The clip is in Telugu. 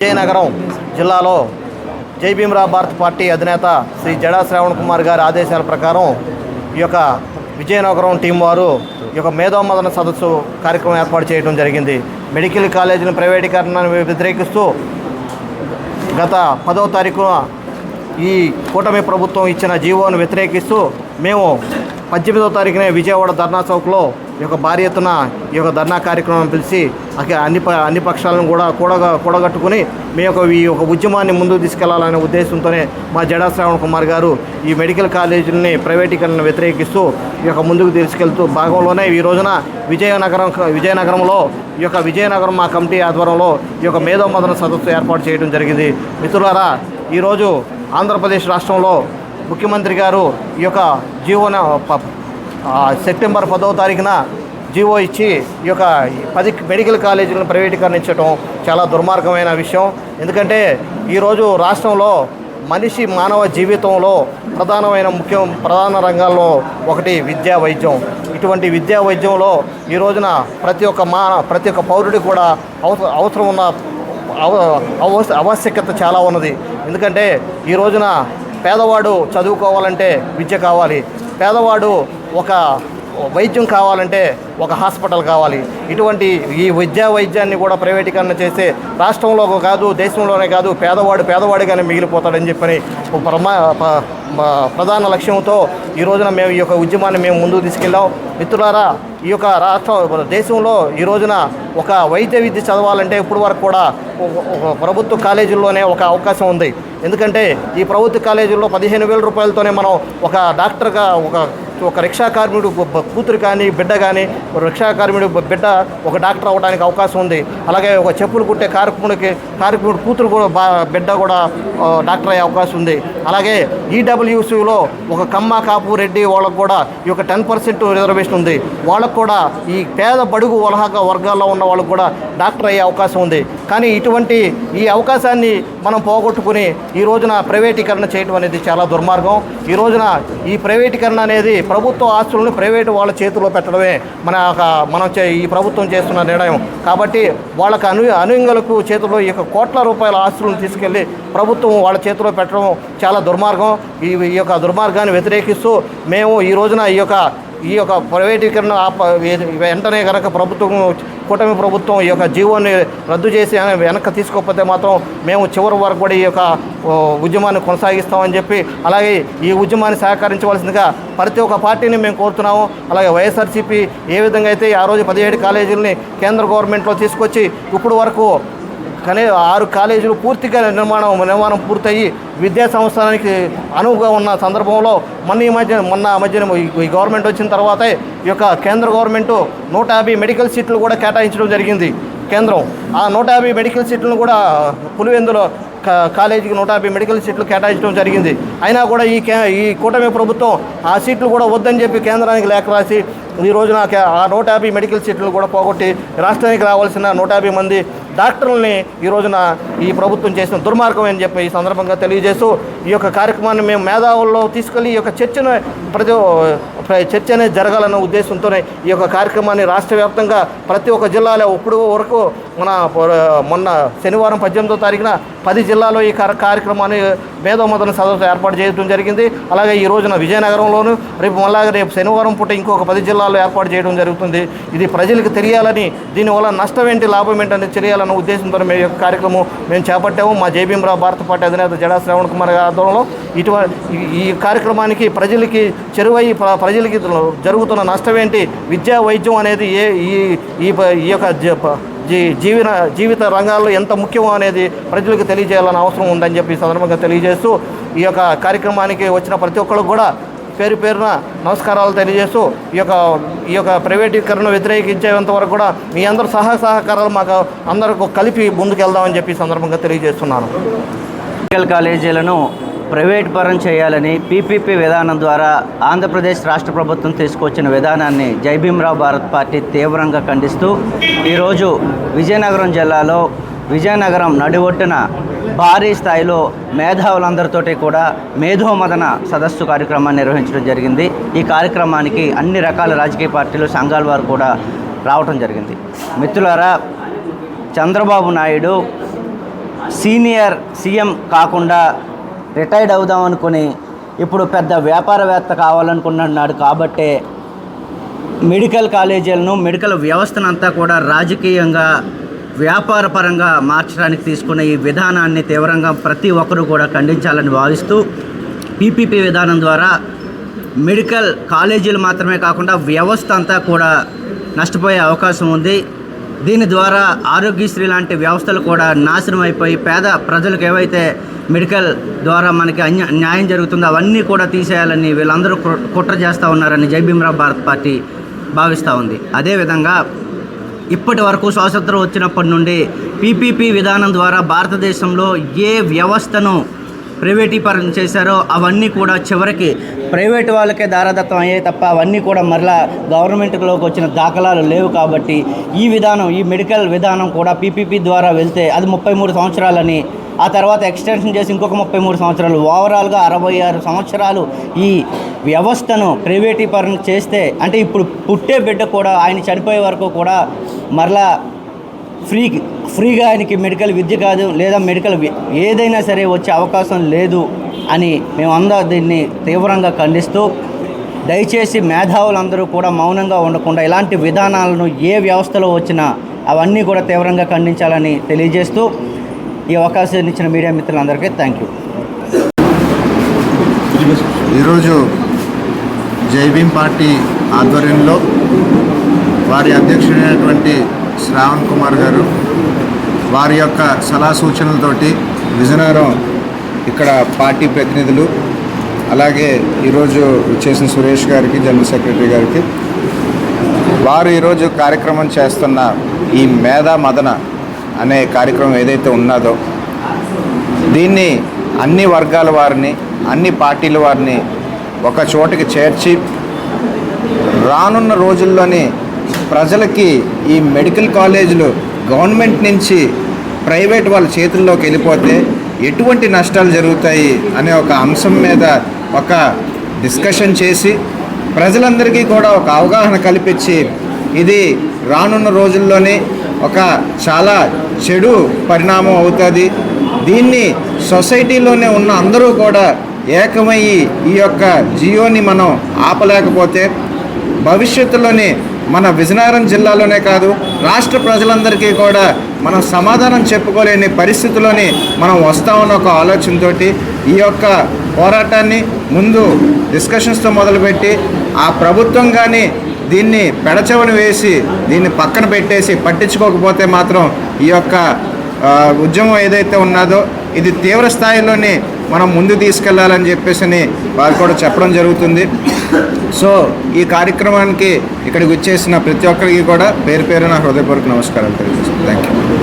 విజయనగరం జిల్లాలో జై భీమరా భారత్ పార్టీ అధినేత శ్రీ జడా శ్రావణ్ కుమార్ గారి ఆదేశాల ప్రకారం ఈ యొక్క విజయనగరం టీం వారు ఈ యొక్క మేధోమదన సదస్సు కార్యక్రమం ఏర్పాటు చేయడం జరిగింది. మెడికల్ కాలేజీల ప్రైవేటీకరణను వ్యతిరేకిస్తూ గత పదవ తారీఖున ఈ కూటమి ప్రభుత్వం ఇచ్చిన జీవోను వ్యతిరేకిస్తూ మేము పద్దెనిమిదవ తారీఖునే విజయవాడ ధర్నా చౌక్లో ఈ యొక్క భారీ ఎత్తున ఈ యొక్క ధర్నా కార్యక్రమం పిలిచి అన్ని అన్ని పక్షాలను కూడా కూడగ కూడగట్టుకుని మీ యొక్క ఈ యొక్క ఉద్యమాన్ని ముందుకు తీసుకెళ్ళాలనే ఉద్దేశంతోనే మా జడా శ్రావణ్ కుమార్ గారు ఈ మెడికల్ కాలేజీలని ప్రైవేటీకరణను వ్యతిరేకిస్తూ ఈ యొక్క ముందుకు తీసుకెళ్తూ భాగంలోనే ఈ రోజున విజయనగరం విజయనగరంలో ఈ యొక్క విజయనగరం మా కమిటీ ఆధ్వర్యంలో ఈ యొక్క మేధో మదన సదస్సు ఏర్పాటు చేయడం జరిగింది. మిత్రులారా ఈరోజు ఆంధ్రప్రదేశ్ రాష్ట్రంలో ముఖ్యమంత్రి గారు ఈ యొక్క జీవన ప- సెప్టెంబర్ పదవ తారీఖున జీవో ఇచ్చి ఈ యొక్క పది మెడికల్ కాలేజీలను ప్రైవేటీకరణించడం చాలా దుర్మార్గమైన విషయం. ఎందుకంటే ఈరోజు రాష్ట్రంలో మనిషి మానవ జీవితంలో ప్రధానమైన ముఖ్యం ప్రధాన రంగాల్లో ఒకటి విద్యా వైద్యం. ఇటువంటి విద్యా వైద్యంలో ఈ రోజున ప్రతి ఒక్క మా ప్రతి ఒక్క పౌరుడికి కూడా అవసరం అవసరం ఉన్న అవ- అవస్- ఆవశ్యకత చాలా ఉన్నది. ఎందుకంటే ఈ రోజున పేదవాడు చదువుకోవాలంటే విద్య కావాలి. పేదవాడు ఒక వైద్యం కావాలంటే ఒక హాస్పిటల్ కావాలి. ఇటువంటి ఈ విద్యా వైద్యాన్ని కూడా ప్రైవేటీకరణ చేస్తే రాష్ట్రంలో కాదు దేశంలోనే కాదు పేదవాడు పేదవాడిగానే మిగిలిపోతాడని చెప్పని ప్రధాన లక్ష్యంతో ఈ రోజున మేము ఈ యొక్క ఉద్యమాన్ని మేము ముందుకు తీసుకెళ్ళాం. మిత్రులారా ఈ యొక్క రాష్ట్ర దేశంలో ఈ రోజున ఒక వైద్య విద్య చదవాలంటే ఇప్పుడు వరకు కూడా ప్రభుత్వ కాలేజీల్లోనే ఒక అవకాశం ఉంది. ఎందుకంటే ఈ ప్రభుత్వ కాలేజీల్లో పదిహేను వేల రూపాయలతోనే మనం ఒక డాక్టర్గా ఒక ఒక రిక్షా కార్మికుడు కూతురు కానీ బిడ్డ కానీ ఒక రిక్షా కార్మికుడు బిడ్డ ఒక డాక్టర్ అవడానికి అవకాశం ఉంది. అలాగే ఒక చెప్పులు కుట్టే కార్మికుడికి కార్మికుడు కూతురు కూడా బా బిడ్డ కూడా డాక్టర్ అయ్యే అవకాశం ఉంది. అలాగే ఈడబ్ల్యూసీలో ఒక కమ్మ కాపు రెడ్డి వాళ్ళకు కూడా ఈ యొక్క టెన్ పర్సెంట్ రిజర్వేషన్ ఉంది. వాళ్ళకు కూడా ఈ పేద బడుగు వలహక వర్గాల్లో ఉన్న వాళ్ళకు కూడా డాక్టర్ అయ్యే అవకాశం ఉంది. కానీ ఇటువంటి ఈ అవకాశాన్ని మనం పోగొట్టుకుని ఈ రోజున ప్రైవేటీకరణ చేయడం అనేది చాలా దుర్మార్గం. ఈ రోజున ఈ ప్రైవేటీకరణ అనేది ప్రభుత్వ ఆస్తులను ప్రైవేటు వాళ్ళ చేతిలో పెట్టడమే మన మనం చే- ఈ ప్రభుత్వం చేస్తున్న నిర్ణయం. కాబట్టి వాళ్ళకు అను అనుయంగులకు చేతిలో ఈ యొక్క కోట్ల రూపాయల ఆస్తులను తీసుకెళ్ళి ప్రభుత్వం వాళ్ళ చేతిలో పెట్టడం చాలా దుర్మార్గం. ఈ ఈ యొక్క దుర్మార్గాన్ని వ్యతిరేకిస్తూ మేము ఈ రోజున ఈ యొక్క ఈ యొక్క ప్రైవేటీకరణ వెంటనే కనుక ప్రభుత్వం కూటమి ప్రభుత్వం ఈ యొక్క జీవోని రద్దు చేసి వెనక్కి తీసుకోకపోతే మాత్రం మేము చివరి వరకు కూడా ఈ యొక్క ఉద్యమాన్ని కొనసాగిస్తామని చెప్పి అలాగే ఈ ఉద్యమాన్ని సహకరించవలసిందిగా ప్రతి ఒక్క పార్టీని మేము కోరుతున్నాము. అలాగే వైఎస్ఆర్సీపీ ఏ విధంగా అయితే ఆ రోజు పదిహేడు కాలేజీలని కేంద్ర గవర్నమెంట్లో తీసుకొచ్చి ఇప్పుడు వరకు కానీ ఆరు కాలేజీలు పూర్తిగా నిర్మాణం నిర్మాణం పూర్తయి విద్యా సంవత్సరానికి అనువుగా ఉన్న సందర్భంలో మొన్న ఈ మధ్య మొన్న మధ్యన ఈ- గవర్నమెంట్ వచ్చిన తర్వాత ఈ యొక్క కేంద్ర గవర్నమెంట్ నూట యాభై మెడికల్ సీట్లు కూడా కేటాయించడం జరిగింది. కేంద్రం ఆ నూట యాభై మెడికల్ సీట్లను కూడా పులివెందులో కాలేజీకి నూట యాభై మెడికల్ సీట్లు కేటాయించడం జరిగింది. అయినా కూడా ఈ కే ఈ కూటమి ప్రభుత్వం ఆ సీట్లు కూడా వద్దని చెప్పి కేంద్రానికి లేఖ రాసి ఈ రోజున ఆ నూట యాభై మెడికల్ సీట్లు కూడా పోగొట్టి రాష్ట్రానికి రావాల్సిన నూట యాభై మంది డాక్టర్లని ఈ రోజున ఈ ప్రభుత్వం చేసిన దుర్మార్గం అని చెప్పి ఈ సందర్భంగా తెలియజేస్తూ ఈ యొక్క కార్యక్రమాన్ని మేము మేధావుల్లో తీసుకెళ్ళి ఈ యొక్క చర్చను ప్రతి చర్చ అనేది జరగాలన్న ఉద్దేశంతోనే ఈ యొక్క కార్యక్రమాన్ని రాష్ట్ర వ్యాప్తంగా ప్రతి ఒక్క జిల్లాలో ఇప్పుడు వరకు మన మొన్న శనివారం పద్దెనిమిదో తారీఖున పది జిల్లాలో ఈ కార్య- కార్యక్రమాన్ని మేధోమదన సదస్సు ఏర్పాటు చేయడం జరిగింది. అలాగే ఈ రోజున విజయనగరంలోను రేపు మళ్ళా రేపు శనివారం పూట ఇంకొక పది జిల్లాల్లో ఏర్పాటు చేయడం జరుగుతుంది. ఇది ప్రజలకు తెలియాలని దీనివల్ల నష్టం ఏంటి లాభం ఏంటి అనేది తెలియాలన్న ఉద్దేశంతో మేము యొక్క కార్యక్రమం మేము చేపట్టాము. మా జేబీఎంరావు భారత పార్టీ అధినేత జడా శ్రవణ్ కుమార్ గారి ఆధ్వర్యంలో ఇటువంటి ఈ- కార్యక్రమానికి ప్రజలకి చెరువై ప్ర- ప్రజలకి జరుగుతున్న నష్టం ఏంటి విద్యా వైద్యం అనేది ఏ ఈ ఈ ఈ యొక్క జ- జీ జీవన జీవిత రంగాల్లో ఎంత ముఖ్యమో అనేది ప్రజలకు తెలియజేయాలని అవసరం ఉందని చెప్పి సందర్భంగా తెలియజేస్తూ ఈ యొక్క కార్యక్రమానికి వచ్చిన ప్రతి ఒక్కరు కూడా పేరు పేరున నమస్కారాలు తెలియజేస్తూ ఈ యొక్క ఈ యొక్క ప్రైవేటీకరణ వ్యతిరేకించేంత వరకు కూడా మీ అందరూ సహా సహకారాలు మాకు అందరికీ కలిపి ముందుకెళ్దామని చెప్పి సందర్భంగా తెలియజేస్తున్నాను. మెడికల్ కాలేజీలను ప్రైవేట్ పరం చేయాలని పీపీపీ విధానం ద్వారా ఆంధ్రప్రదేశ్ రాష్ట్ర ప్రభుత్వం తీసుకొచ్చిన విధానాన్ని జైభీమ్రావు భారత్ పార్టీ తీవ్రంగా ఖండిస్తూ ఈరోజు విజయనగరం జిల్లాలో విజయనగరం నడిఒట్టున భారీ స్థాయిలో మేధావులందరితోటి కూడా మేధోమదన సదస్సు కార్యక్రమాన్ని నిర్వహించడం జరిగింది. ఈ కార్యక్రమానికి అన్ని రకాల రాజకీయ పార్టీలు సంఘాల వారు కూడా రావటం జరిగింది. మిత్రులారా చంద్రబాబు నాయుడు సీనియర్ సీఎం కాకుండా రిటైర్డ్ అవుదాం అనుకుని ఇప్పుడు పెద్ద వ్యాపారవేత్త కావాలనుకున్నాడు కాబట్టే మెడికల్ కాలేజీలను మెడికల్ వ్యవస్థను అంతా కూడా రాజకీయంగా వ్యాపారపరంగా మార్చడానికి తీసుకున్న ఈ విధానాన్ని తీవ్రంగా ప్రతి ఒక్కరూ కూడా ఖండించాలని భావిస్తూ పీపీపీ విధానం ద్వారా మెడికల్ కాలేజీలు మాత్రమే కాకుండా వ్యవస్థ అంతా కూడా నష్టపోయే అవకాశం ఉంది. దీని ద్వారా ఆరోగ్యశ్రీ లాంటి వ్యవస్థలు కూడా నాశనం అయిపోయి పేద ప్రజలకు ఏవైతే మెడికల్ ద్వారా మనకి అన్య న్యాయం జరుగుతుంది. అవన్నీ కూడా తీసేయాలని వీళ్ళందరూ కుట్ర చేస్తూ ఉన్నారని జై భీమరావు భారత్ పార్టీ భావిస్తూ ఉంది. అదేవిధంగా ఇప్పటి వరకు స్వాతంత్రం వచ్చినప్పటి నుండి పీపీపీ విధానం ద్వారా భారతదేశంలో ఏ వ్యవస్థను ప్రైవేటీకరణ చేశారో అవన్నీ కూడా చివరికి ప్రైవేట్ వాళ్ళకే దారదత్తం అయ్యాయి తప్ప అవన్నీ కూడా మరలా గవర్నమెంట్లోకి వచ్చిన దాఖలాలు లేవు కాబట్టి ఈ విధానం ఈ మెడికల్ విధానం కూడా పీపీపీ ద్వారా వెళ్తే అది ముప్పై మూడు సంవత్సరాలని ఆ తర్వాత ఎక్స్టెన్షన్ చేసి ఇంకొక ముప్పై మూడు సంవత్సరాలు. ఓవరాల్గా అరవై ఆరు సంవత్సరాలు ఈ వ్యవస్థను ప్రైవేటీకరణ చేస్తే అంటే ఇప్పుడు పుట్టే బిడ్డ కూడా ఆయన చనిపోయే వరకు కూడా మరలా ఫ్రీ ఫ్రీగా ఆయనకి మెడికల్ విద్య కాదు లేదా మెడికల్ ఏదైనా సరే వచ్చే అవకాశం లేదు అని మేమందరం దీన్ని తీవ్రంగా ఖండిస్తూ దయచేసి మేధావులందరూ కూడా మౌనంగా ఉండకుండా ఇలాంటి విధానాలను ఏ వ్యవస్థలో వచ్చినా అవన్నీ కూడా తీవ్రంగా ఖండించాలని తెలియజేస్తూ ఈ అవకాశాన్ని ఇచ్చిన మీడియా మిత్రులందరికీ థ్యాంక్ యూ ఈరోజు జైభీం పార్టీ ఆధ్వర్యంలో వారి అధ్యక్షుడైనటువంటి శ్రావణ్ కుమార్ గారు వారి యొక్క సలహా సూచనలతోటి విజయనగరం ఇక్కడ పార్టీ ప్రతినిధులు అలాగే ఈరోజు చేసిన సురేష్ గారికి జనరల్ సెక్రటరీ గారికి వారు ఈరోజు కార్యక్రమం చేస్తున్న ఈ మేధా మదన అనే కార్యక్రమం ఏదైతే ఉన్నదో దీన్ని అన్ని వర్గాల వారిని అన్ని పార్టీల వారిని ఒక చోటకి చేర్చి రానున్న రోజుల్లోని ప్రజలకి ఈ మెడికల్ కాలేజీలు గవర్నమెంట్ నుంచి ప్రైవేట్ వాళ్ళ చేతుల్లోకి వెళ్ళిపోతే ఎటువంటి నష్టాలు జరుగుతాయి అనే ఒక అంశం మీద ఒక డిస్కషన్ చేసి ప్రజలందరికీ కూడా ఒక అవగాహన కల్పించి ఇది రానున్న రోజుల్లోనే ఒక చాలా చెడు పరిణామం అవుతుంది. దీన్ని సొసైటీలోనే ఉన్న అందరూ కూడా ఏకమయ్యి ఈ యొక్క జియోని మనం ఆపలేకపోతే భవిష్యత్తులోని మన విజయనగరం జిల్లాలోనే కాదు రాష్ట్ర ప్రజలందరికీ కూడా మనం సమాధానం చెప్పుకోలేని పరిస్థితిలోని మనం వస్తామన్న ఒక ఆలోచనతో ఈ యొక్క పోరాటాన్ని ముందు డిస్కషన్స్తో మొదలుపెట్టి ఆ ప్రభుత్వం కానీ దీన్ని పెడచెవని వేసి దీన్ని పక్కన పెట్టేసి పట్టించుకోకపోతే మాత్రం ఈ యొక్క ఉద్యమం ఏదైతే ఉన్నదో ఇది తీవ్ర స్థాయిలోనే మనం ముందు తీసుకెళ్ళాలని చెప్పేసి అని వారు కూడా చెప్పడం జరుగుతుంది. సో ఈ కార్యక్రమానికి ఇక్కడికి వచ్చేసిన ప్రతి ఒక్కరికి కూడా పేరు పేరు నా హృదయపూర్వక నమస్కారాలు తెలియజేస్తాను థ్యాంక్ యూ